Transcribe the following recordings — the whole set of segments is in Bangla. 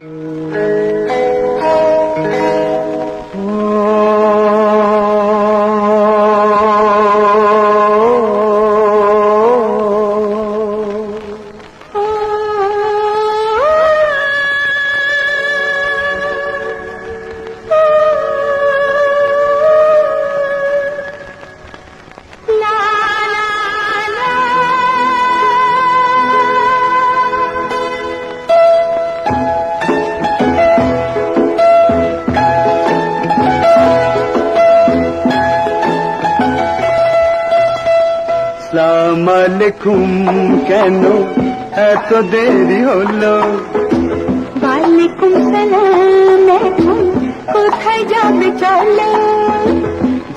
Mm-hmm. সালাম আলাইকুম কেন? এত দেরি হলো। ওয়ালাইকুম সালাম এখন কোথায় যাবে চলো?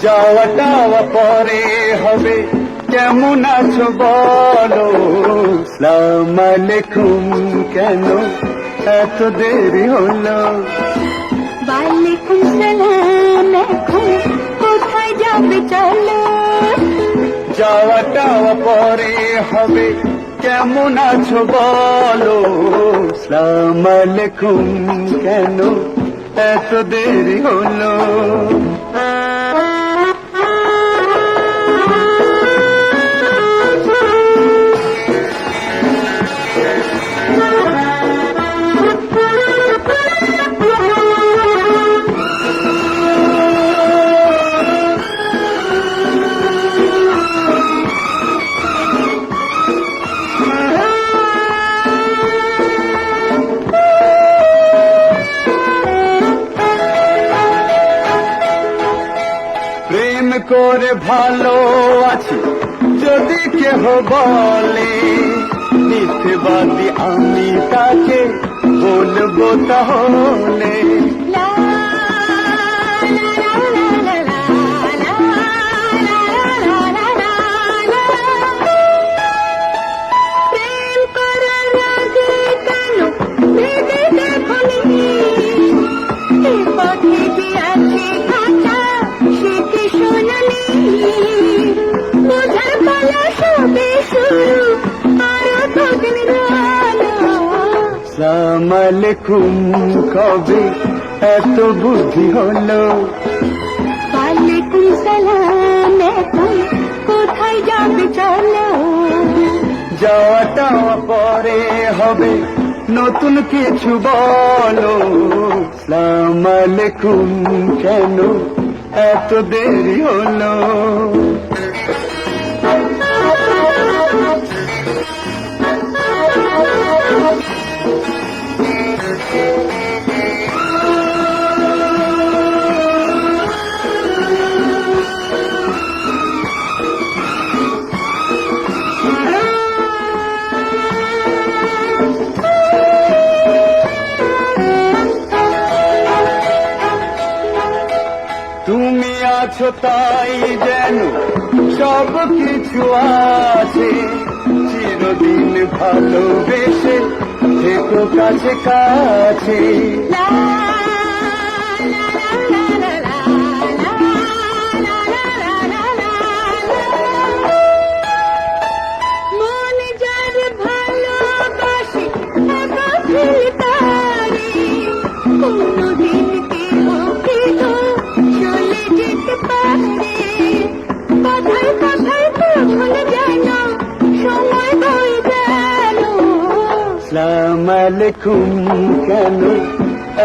যাওয়া টাওয়া পরে হবে কেমন আছো বলো? সালাম আলাইকুম কেন? এত দেরি হলো। ওয়ালাইকুম সালাম এখন কোথায় যাবে চলো? যাওয়া পরে হবে। কেমন আছো বলো? সালাম আলাইকুম কেন এত দেরি হলো? প্রেম করে ভালো আছি। যদি কেহ বলে মিথ্যবাদী আমি তাকে বলব তাহলে? সালাম আলাইকুম কবে? এত বুদ্ধি হলো। ওয়ালাইকুম সালাম এখন কোথায় যাবে চলো? যাওয়া টাওয়া পরে হবে। নতুন কিছু বলো। সালাম আলাইকুম কেন? এত দেরি হলো। তুমি তাই যেন সব কিছু আছে চিরদিন ভালোবেসে যেত কাছে কাছে মন যার ভালোবাসে সালাম কেন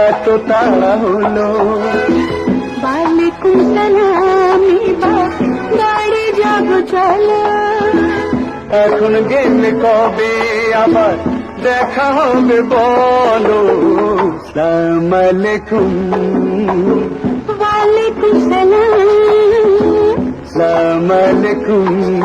এত তাড়া হলো? ওয়ালাইকুম সালাম গাড়ি যাব চলো। এখন গেলে কবে আবার দেখা হবে বলো? সালাম আলাইকুম। ওয়ালাইকুম সালাম সালাম আলাইকুম। ওয়ালাইকুম সালাম